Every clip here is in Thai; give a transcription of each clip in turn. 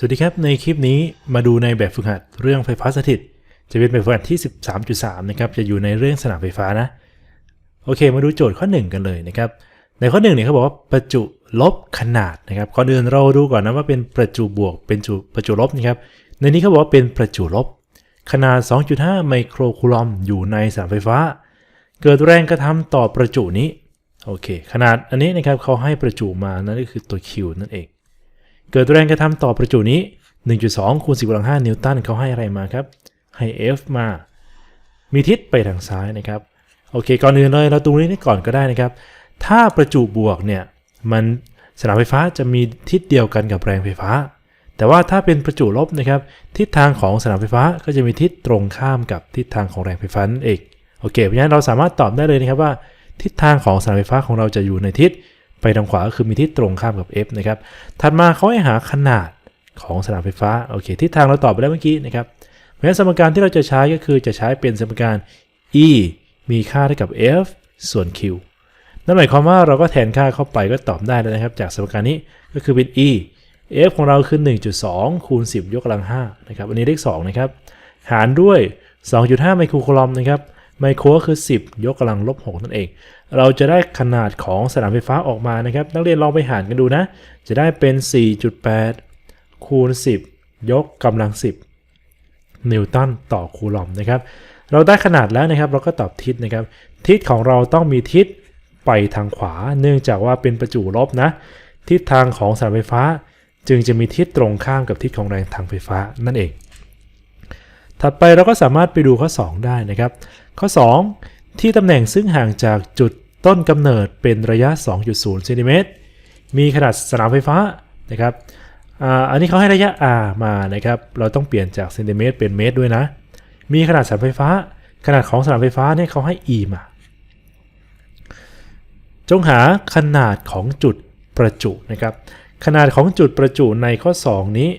สวัสดีครับ ในคลิปนี้มาดูในแบบฝึกหัดเรื่องไฟฟ้าสถิต จะเป็นแบบฝึกหัดที่ 13.3 นะครับ จะอยู่ในเรื่องสนามไฟฟ้านะ โอเค มาดูโจทย์ข้อ 1 กันเลยนะครับ ในข้อ 1เนี่ยเขาบอกว่าประจุลบขนาดนะครับก่อนอื่นเราดูก่อนนะว่าเป็นประจุบวก เป็นจุประจุลบนะครับ ในนี้เขาบอกว่าเป็นประจุลบ ขนาด 2.5 ไมโครคูลอมอยู่ในสนามไฟฟ้า เกิดแรงกระทำต่อประจุนี้ โอเค ขนาดอันนี้นะครับเขาให้ประจุมานั่นก็คือตัว Q นั่นเอง เกิดแรงกระทำต่อประจุนี้ 1.2 คูณ 10กำลัง 5 นิวตันเขาให้อะไรมาครับ ให้ F มา มีทิศไปทางซ้ายนะครับ โอเค ก่อนอื่นเลยเราตรงนี้ก่อนก็ได้นะครับ ถ้าประจุบวกเนี่ย มันสนามไฟฟ้าจะมีทิศเดียวกันกับแรงไฟฟ้า แต่ว่าถ้าเป็นประจุลบนะครับ ทิศทางของสนามไฟฟ้าก็จะมีทิศตรงข้ามกับทิศทางของแรงไฟฟ้านั่นเอง โอเค เพราะฉะนั้นเราสามารถตอบได้เลยนะครับว่า ทิศทางของสนามไฟฟ้าของเราจะอยู่ในทิศ ไปทางขวาก็คือมีทิศตรงข้ามกับ F นะครับ ถัดมาเขาให้หาขนาดของสนามไฟฟ้า โอเค ทิศทางเราตอบไปแล้วเมื่อกี้นะครับ เพราะฉะนั้นสมการที่เราจะใช้ก็คือจะใช้เป็นสมการ E มีค่าเท่ากับ F ส่วน Q นั่นหมายความว่าเราก็แทนค่าเข้าไปก็ตอบได้แล้วนะครับ จากสมการนี้ก็คือเป็น E F ของเราคือ 1.2 คูณ 10 ยกกำลัง 5 นะครับ อันนี้เลข 2 นะครับ หารด้วย 2.5 ไมโครคูลอมนะครับ ไมโครก็คือ 10 ยกกำลังลบ 6 นั่นเอง เราจะได้ขนาดของสนามไฟฟ้าออกมานะครับ นักเรียนลองไปหารกันดูนะ จะได้เป็น 4.8 คูณ 10 ยกกำลัง 10 นิวตันต่อคูลอมนะครับ เราได้ขนาดแล้วนะครับ เราก็ตอบทิศนะครับ ทิศของเราต้องมีทิศไปทางขวา เนื่องจากว่าเป็นประจุลบนะ ทิศทางของสนามไฟฟ้า จึงจะมีทิศตรงข้ามกับทิศของแรงทางไฟฟ้านั่นเอง ถัดไปเราก็สามารถไปดูข้อ 2 ได้นะครับ ข้อ 2 ที่ตำแหน่งซึ่งห่างจากจุดต้นกำเนิดเป็นระยะ 2.0เซนติเมตร มีขนาดสนามไฟฟ้านะครับอันนี้เขาให้ระยะ r มานะครับ เราต้องเปลี่ยนจากเซนติเมตรเป็นเมตรด้วยนะ มีขนาดสนามไฟฟ้า ขนาดของสนามไฟฟ้าเนี่ยเขาให้ e มา จงหาขนาดของจุดประจุนะครับ ขนาดของจุดประจุในข้อ 2 นี้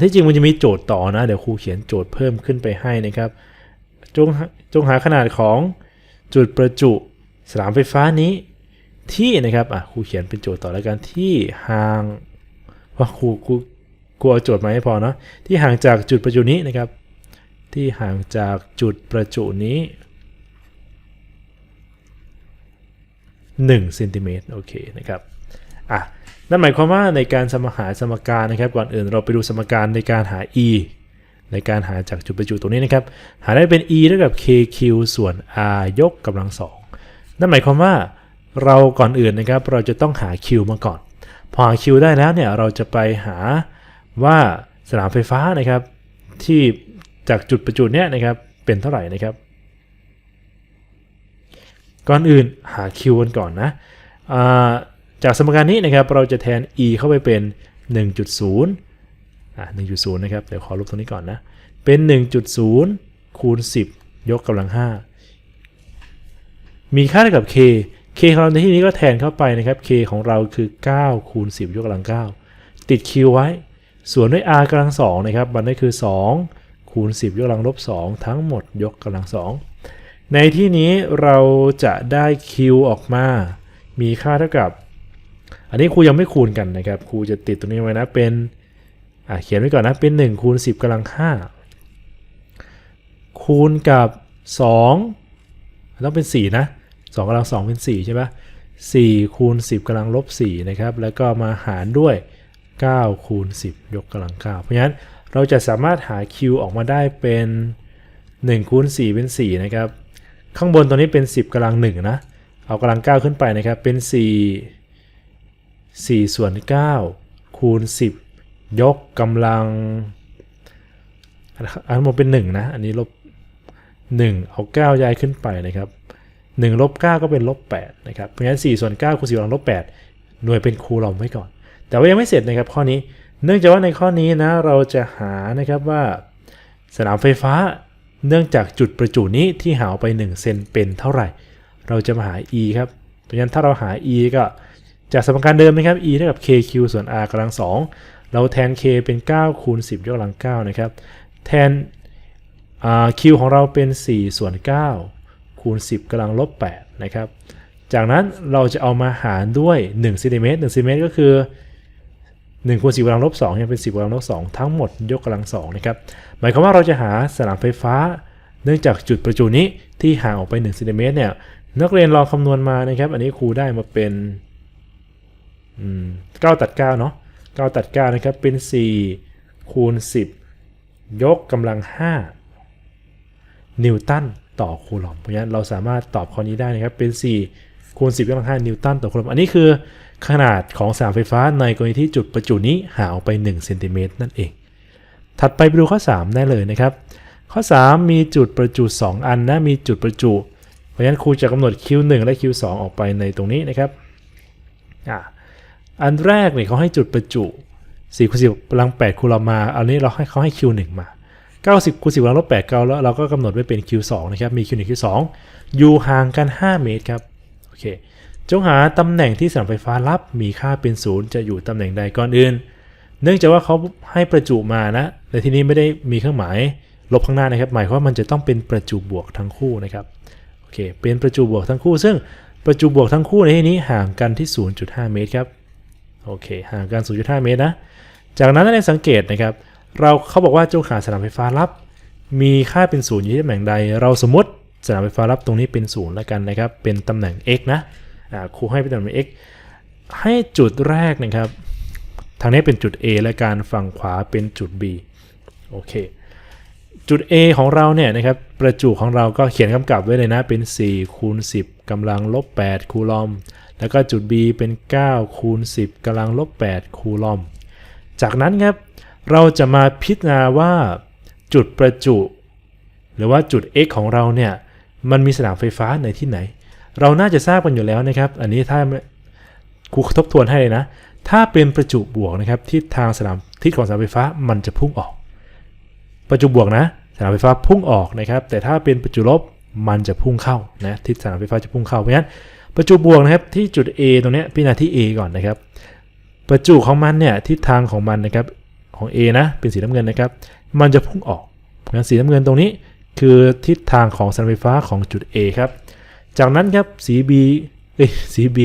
ที่จริงมันจะมีโจทย์ต่อนะ เดี๋ยวครูเขียนโจทย์เพิ่มขึ้นไปให้นะครับ จงหาจงหาขนาดของจุดประจุสนามไฟฟ้านี้ที่นะครับอะครูเขียนเป็นโจทย์ต่อแล้วกันที่ห่างว่าครูครูครูเอาโจทย์มาให้พอเนาะที่ห่างจากจุดประจุนี้นะครับ ที่ห่างจากจุดประจุนี้1เซนติเมตรโอเคนะครับอะนั่นหมายความว่าในการสมหาสมการนะครับ ก่อนอื่นเราไปดูสมการในการหา e ในการหาจากจุดประจุตรงนี้นะครับ หาได้เป็น e เท่ากับ kq ส่วน r ยกกำลังสองนั่นหมายความว่าเราก่อนอื่นนะครับ เราจะต้องหา q มาก่อน พอหา q ได้แล้วเนี่ย เราจะไปหาว่าสนามไฟฟ้านะครับ ที่จากจุดประจุเนี้ยนะครับ เป็นเท่าไหร่นะครับ ก่อนอื่นหา q กันก่อนนะาจากสมการนี้นะครับ เราจะแทน e เข้าไปเป็น 1.0 อะ1.0นะครับ เดี๋ยวขอลบตรงนี้ก่อนนะ เป็น 1.0 คูณ 10 ยกกำลัง 5 มีค่าเท่ากับ k k ของเราในที่นี้ก็แทนเข้าไปนะครับ k ของเราคือ 9 คูณ 10 ยกกำลัง 9 ติด q ไว้ ส่วนด้วย r กำลัง2นะครับ มันได้คือ 2 คูณ 10 ยกกำลังลบ 2 ทั้งหมดยกกำลัง 2 ในที่นี้เราจะได้ q ออกมา มีค่าเท่ากับ อันนี้ครูยังไม่คูณกันนะครับ ครูจะติดตรงนี้ไว้นะ เป็น เขียนไว้ก่อนนะเป็น1คูณ10กำลัง 5 คูณกับ 2 ต้องเป็น 4 นะ2กำลัง 2 เป็น 4 ใช่ปะ4คูณ10กำลังลบ4นะครับ แล้วก็มาหารด้วย 9 คูณ 10 ยกกำลัง 9 เพราะฉะนั้นเราจะสามารถหา q ออกมาได้เป็น 1 คูณ 4 เป็น 4 นะครับ ข้างบนตัวนี้เป็น 10กำลัง 1 นะ เอากำลัง 9 ขึ้นไปนะครับ เป็น 4 4 ส่วน 9 คูณ 10 ยกกำลังอันทั้งหมดเป็น 1 นะ อันนี้ลบ 1 เอา 9 ย้ายขึ้นไปนะครับ1ลบ9ก็เป็นลบ8นะครับ เพราะฉะนั้น4ส่วน9คูณ4กำลังลบ8หน่วยเป็นคูลอมไว้ก่อน แต่ว่ายังไม่เสร็จนะครับข้อนี้ เนื่องจากว่าในข้อนี้นะเราจะหานะครับว่าสนามไฟฟ้าเนื่องจากจุดประจุนี้ที่หาออกไป 1 เซนเป็นเท่าไหร่ เราจะมาหา e ครับ เพราะฉะนั้นถ้าเราหา e ก็จากสมการเดิมนะครับ e เท่ากับ kq ส่วน r กำลัง2 เราแทน k เป็น 9 คูณ 10 ยกกำลัง 9 นะครับ แทน q ของเราเป็น 4 ส่วน 9 คูณ 10กำลังลบ 8 นะครับ จากนั้นเราจะเอามาหารด้วย1เซนติเมตร1เซนติเมตรก็คือ1คูณ10กำลังลบ2เนี่ยเป็น 10กำลังลบ2ทั้งหมดยกกำลัง2นะครับ หมายความว่าเราจะหาสนามไฟฟ้า เนื่องจากจุดประจุนี้ที่ห่างออกไป1ซนเมตรเนี่ย นักเรียนลองคำนวณมานะครับ อันนี้ครูได้มาเป็น9ตัด9เนาะ 9 ตัด 9 นะครับ เป็น 4 คูณ 10 ยกกำลัง 5 นิวตันต่อคูลอมเพราะฉะนั้นเราสามารถตอบข้อนี้ได้นะครับ เป็น 4 คูณ 10 ยกกำลัง 5 นิวตันต่อคูลอม อันนี้คือขนาดของสนามไฟฟ้าในกรณีที่จุดประจุนี้ห่างออกไป1เซนติเมตรนั่นเอง ถัดไปไปดูข้อ 3 ได้เลยนะครับ ข้อ 3 มีจุดประจุ 2 อันนะ มีจุดประจุ เพราะฉะนั้นครูจะกำหนด Q1 และ Q2 ออกไปในตรงนี้นะครับ อ่า อันแรกเนี่ยเขาให้จุดประจุ4คูณ10กำลัง8คูลอมมา อันนี้เราให้เขาให้ Q1 มา 90คูณ10กำลังลบ8เก้าแล้วเราก็กำหนดไว้เป็น Q2 นะครับ มี Q1 Q2 อยู่ห่างกัน 5 เมตรครับ โอเค จงหาตำแหน่งที่สนามไฟฟ้ารับมีค่าเป็นศูนย์จะอยู่ตำแหน่งใดก่อนอื่น เนื่องจากว่าเขาให้ประจุมานะแต่ที่นี้ไม่ได้มีเครื่องหมายลบข้างหน้านะครับ หมายความว่ามันจะต้องเป็นประจุบวกทั้งคู่นะครับ โอเค เป็นประจุบวกทั้งคู่ ซึ่งประจุบวกทั้งคู่ในที่นี้ห่างกันที่ 0.5 เมตรครับ โอเคห่างกัน0.5 เมตรนะ จากนั้นให้สังเกตนะครับ เราเขาบอกว่าจงหาสนามไฟฟ้ารับ มีค่าเป็นศูนย์อยู่ที่ตำแหน่งใด เราสมมติสนามไฟฟ้ารับตรงนี้เป็นศูนย์แล้วกันนะครับ เป็นตำแหน่ง x นะครูให้เป็นตำแหน่ง x ให้จุดแรกนะครับ ทางนี้เป็นจุด A และการฝั่งขวาเป็นจุด B โอเค จุด A ของเราเนี่ยนะครับ ประจุของเราก็เขียนกำกับไว้เลยนะ เป็น4คูณ10กำลังลบ8คูลอม แล้วก็จุด B เป็น 9 คูณ 10กำลังลบ 8 คูลอม จากนั้นครับ เราจะมาพิจารณาว่าจุดประจุ หรือว่าจุด x ของเราเนี่ย มันมีสนามไฟฟ้าในที่ไหน เราน่าจะทราบกันอยู่แล้วนะครับ อันนี้ถ้าครูทบทวนให้เลยนะ ถ้าเป็นประจุบวกนะครับทิศทางสนามทิศของสนามไฟฟ้ามันจะพุ่งออก ประจุบวกนะ สนามไฟฟ้าพุ่งออกนะครับ แต่ถ้าเป็นประจุลบมันจะพุ่งเข้านะทิศสนามไฟฟ้าจะพุ่งเข้าเพราะฉะนั้น ประจุบวกนะครับที่จุด A ตรงนี้พิจารณาที่ A ก่อนนะครับ ประจุของมันเนี่ยทิศทางของมันนะครับของ A นะเป็นสีน้ำเงินนะครับ มันจะพุ่งออกงั้นสีน้ำเงินตรงนี้คือทิศทางของสนามไฟฟ้าของจุด A ครับ จากนั้นครับสี B เอ้ยสี B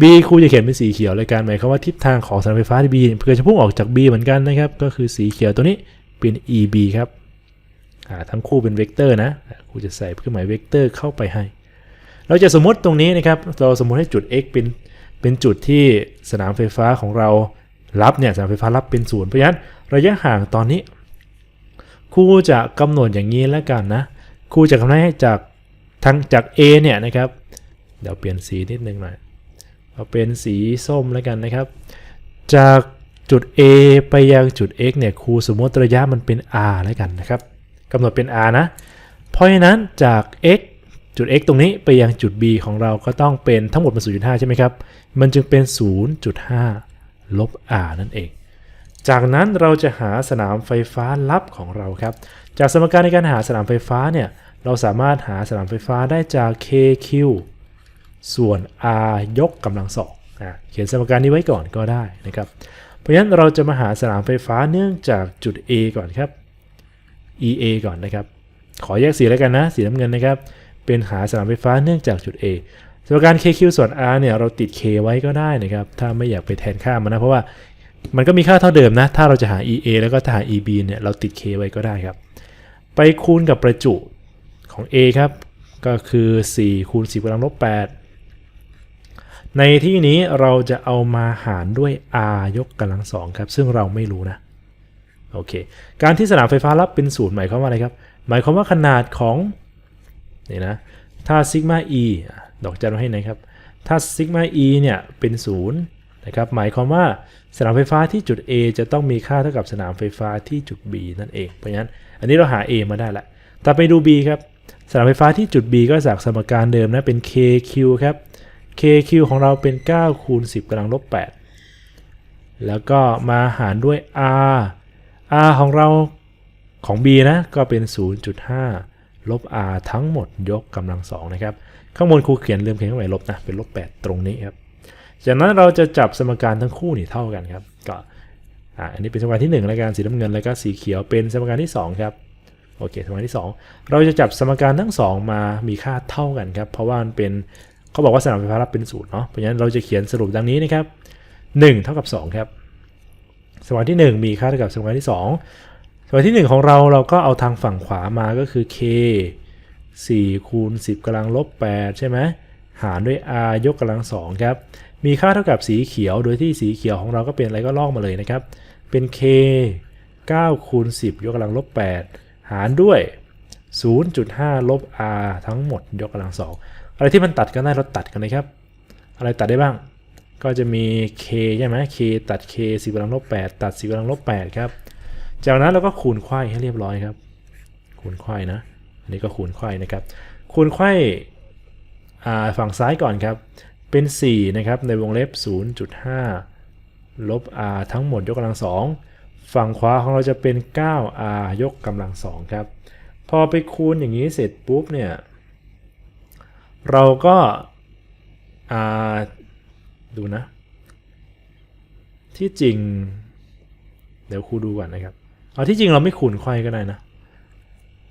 B ครูจะเขียนเป็นสีเขียวเลยการหมายความว่าทิศทางของสนามไฟฟ้าที่ B เพื่อจะพุ่งออกจาก B เหมือนกันนะครับ ก็คือสีเขียวตัวนี้เป็น EB ครับทั้งคู่เป็นเวกเตอร์นะครูจะใส่เครื่องหมายเวกเตอร์เข้าไปให้ เราจะสมมติตรงนี้นะครับ เราสมมติให้จุด x เป็นเป็นจุดที่สนามไฟฟ้าของเรารับเนี่ยสนามไฟฟ้ารับเป็นศูนย์เพราะฉะนั้นระยะห่างตอนนี้ครูจะกำหนดอย่างนี้แล้วกันนะครูจะกำหนดให้จากทั้งจาก A เนี่ยนะครับ เดี๋ยวเปลี่ยนสีนิดนึงหน่อยเอาเป็นสีส้มแล้วกันนะครับ จากจุด A ไปยังจุด x เนี่ยครูสมมติระยะมันเป็น r แล้วกันนะครับกำหนดเป็น r นะ เพราะฉะนั้นจาก x จุด x ตรงนี้ไปยังจุด b ของเราก็ต้องเป็นทั้งหมดเป็น0.5 ใช่ไหมครับ มันจึงเป็น 0.5 ลบ r นั่นเอง จากนั้นเราจะหาสนามไฟฟ้าลับของเราครับ จากสมการในการหาสนามไฟฟ้าเนี่ย เราสามารถหาสนามไฟฟ้าได้จาก kq ส่วน r ยกกำลังสองอะเขียนสมการนี้ไว้ก่อนก็ได้นะครับ เพราะฉะนั้นเราจะมาหาสนามไฟฟ้าเนื่องจากจุด A ก่อนครับ EA ก่อนนะครับ ขอแยกสีแล้วกันนะ สีน้ำเงินนะครับ เป็นหาสนามไฟฟ้าเนื่องจากจุด A สมการ KQ ส่วน R เนี่ยเราติด K ไว้ก็ได้นะครับ ถ้าไม่อยากไปแทนค่ามันนะ เพราะว่ามันก็มีค่าเท่าเดิมนะ ถ้าเราจะหา EA แล้วก็ถ้าหา EB เนี่ยเราติด K ไว้ก็ได้ครับ ไปคูณกับประจุของ A ครับ ก็คือ 4 คูณ 10กำลังลบ 8 ในที่นี้เราจะเอามาหารด้วย r ยกกำลังสองครับ ซึ่งเราไม่รู้นะ โอเค การที่สนามไฟฟ้ารับเป็นศูนย์หมายความว่าอะไรครับ หมายความว่าขนาดของ นี่นะถ้าซิกมา e อะดอกจันไว้ให้นะครับ ถ้าซิกมา e เนี่ยเป็นศูนย์นะครับหมายความว่าสนามไฟฟ้าที่จุด A จะต้องมีค่าเท่ากับสนามไฟฟ้าที่จุด B นั่นเอง เพราะฉะนั้นอันนี้เราหา A มาได้ละต่อไปดู B ครับ สนามไฟฟ้าที่จุด B ก็จากสมการเดิมนะ เป็น KQ ครับ KQ ของเราเป็น 9 คูณ 10กำลังลบ 8 แล้วก็มาหารด้วย R R ของเราของ B นะ ก็เป็น 0.5 ลบ R ทั้งหมดยกกำลังสองนะครับ ข้างบนครูเขียนลืมเขียนข้างในลบนะ เป็นลบ 8 ตรงนี้ครับ จากนั้นเราจะจับสมการทั้งคู่นี่เท่ากันครับ ก็อันนี้เป็นสมการที่1รายการสีน้ำเงินแล้วก็สีเขียวเป็นสมการที่ 2 ครับ โอเค สมการที่ 2 เราจะจับสมการทั้ง 2 มามีค่าเท่ากันครับ เพราะว่ามันเป็นเขาบอกว่าสนามไฟฟ้ารับเป็นศูนย์เนาะ เพราะฉะนั้นเราจะเขียนสรุปดังนี้นะครับ1เท่ากับ2ครับ สมการที่ 1 มีค่าเท่ากับสมการที่ 2 สมการที่ 1 ของเราเราก็เอาทางฝั่งขวามาก็คือ k 4คูณ10กำลังลบ8ใช่ไหมหารด้วย r ยกกำลัง2ครับ มีค่าเท่ากับสีเขียว โดยที่สีเขียวของเราก็เป็นอะไรก็ลอกมาเลยนะครับ เป็น k 9คูณ10 ยกกำลังลบ8หารด้วย 0.5 ลบ r ทั้งหมดยกกำลัง 2 อะไรที่มันตัดกันได้เราตัดกันเลยครับ อะไรตัดได้บ้าง ก็จะมี k ใช่ไหม k ตัด k 10กำลังลบ8ตัด 10กำลังลบ8ครับ จากนั้นเราก็คูณไขว้ให้เรียบร้อยครับ คูณไขว้นะ อันนี้ก็คูณไขว้นะครับ คูณไข่ฝั่งซ้ายก่อนครับ เป็น 4 นะครับ ในวงเล็บ 0.5 ลบ r ทั้งหมดยกกำลัง2ฝั่งขวาของเราจะเป็น 9r ยกกำลัง2ครับ พอไปคูณอย่างนี้เสร็จปุ๊บเนี่ย เราก็อ่าดูนะ ที่จริง เดี๋ยวครูดูก่อนนะครับ เอาที่จริงเราไม่คูณไขว้ก็ได้นะ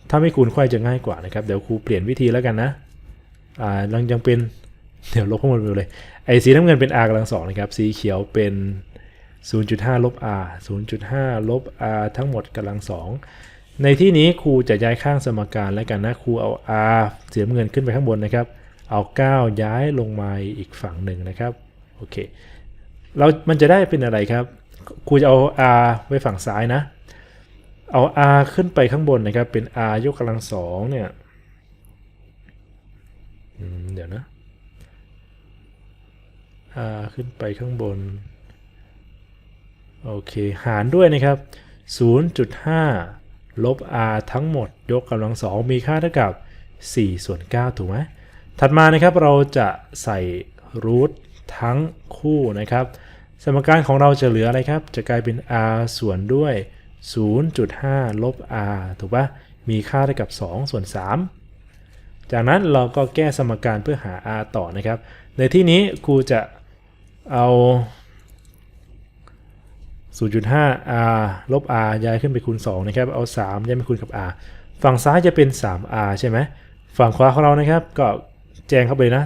ถ้าไม่คูณไขว้จะง่ายกว่านะครับ เดี๋ยวครูเปลี่ยนวิธีแล้วกันนะ อ่ายังยังเป็น เดี๋ยวลบข้างบนไปเลย ไอ้สีน้ำเงินเป็น r กำลังสองนะครับ สีเขียวเป็น 0.5 ลบ r 0.5 ลบ r ทั้งหมดกำลังสองในที่นี้ครูจะย้ายข้างสมการแล้วกันนะ ครูเอา r สีน้ำเงินขึ้นไปข้างบนนะครับ เอา 9 ย้ายลงมาอีกฝั่งหนึ่งนะครับ โอเค เรามันจะได้เป็นอะไรครับ ครูจะเอา r ไว้ฝั่งซ้ายนะ เอา r ขึ้นไปข้างบนนะครับ เป็น r ยกกำลังสองเนี่ยเดี๋ยวนะ r ขึ้นไปข้างบน โอเค หารด้วยนะครับ 0.5 ลบ r ทั้งหมด ยกกำลังสองมีค่าเท่ากับ 4 ส่วน 9 ถูกไหม ถัดมานะครับเราจะใส่รูททั้งคู่นะครับ สมการของเราจะเหลืออะไรครับ จะกลายเป็น r ส่วนด้วย 0.5 ลบ r ถูกปะมีค่าเท่ากับ 2 ส่วน 3 จากนั้นเราก็แก้สมการเพื่อหา r ต่อนะครับ ในที่นี้ครูจะเอา 0.5 r ลบ r ย้ายขึ้นไปคูณ 2 นะครับ เอา 3 ย้ายไปคูณกับ r ฝั่งซ้ายจะเป็น 3r ใช่ไหม ฝั่งขวาของเรานะครับ ก็แจงเข้าไปนะ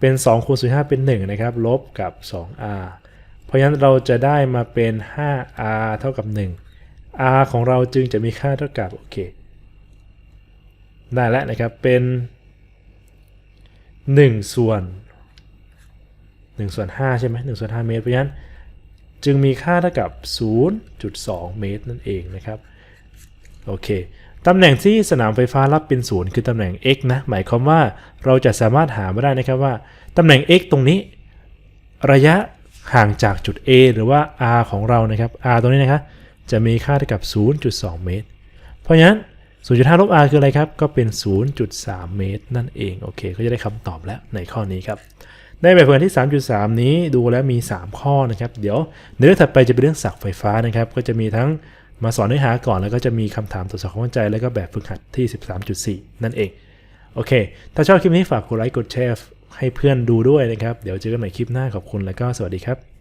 เป็น 2คูณ0.5 เป็น 1 นะครับ ลบกับ 2r เพราะฉะนั้นเราจะได้มาเป็น 5r เท่ากับ 1 r ของเราจึงจะมีค่าเท่ากับโอเคได้แล้วนะครับเป็น 1 ส่วน1ส่วน5ใช่ไหม1ส่วน5เมตรเพราะฉะนั้นจึงมีค่าเท่ากับ 0.2 เมตรนั่นเองนะครับโอเคตำแหน่งที่สนามไฟฟ้ารับเป็นศูนย์คือตำแหน่ง x นะหมายความว่าเราจะสามารถหามาได้นะครับว่าตำแหน่ง x ตรงนี้ ระยะห่างจากจุด A หรือว่า r ของเรานะครับ r ตรงนี้นะครับ จะมีค่าเท่ากับ 0.2 เมตร เพราะฉะนั้น 0.5 ลบ r คืออะไรครับ ก็เป็น 0.3 เมตร นั่นเอง โอเค ก็จะได้คำตอบแล้วในข้อนี้ครับ ในแบบฝึกหัดที่ 3.3 นี้ดูแล้วมี 3 ข้อนะครับ เดี๋ยวในเรื่องถัดไปจะเป็นเรื่องศักไฟฟ้านะครับ ก็จะมีทั้งมาสอนเนื้อหาก่อนแล้วก็จะมีคำถามตรวจสอบความเข้าใจ แล้วก็แบบฝึกหัดที่ 13.4 นั่นเอง โอเค ถ้าชอบคลิปนี้ฝากกดไลค์ กดแชร์ให้เพื่อนดูด้วยนะครับ เดี๋ยวเจอกันใหม่คลิปหน้าขอบคุณแล้วก็สวัสดีครับ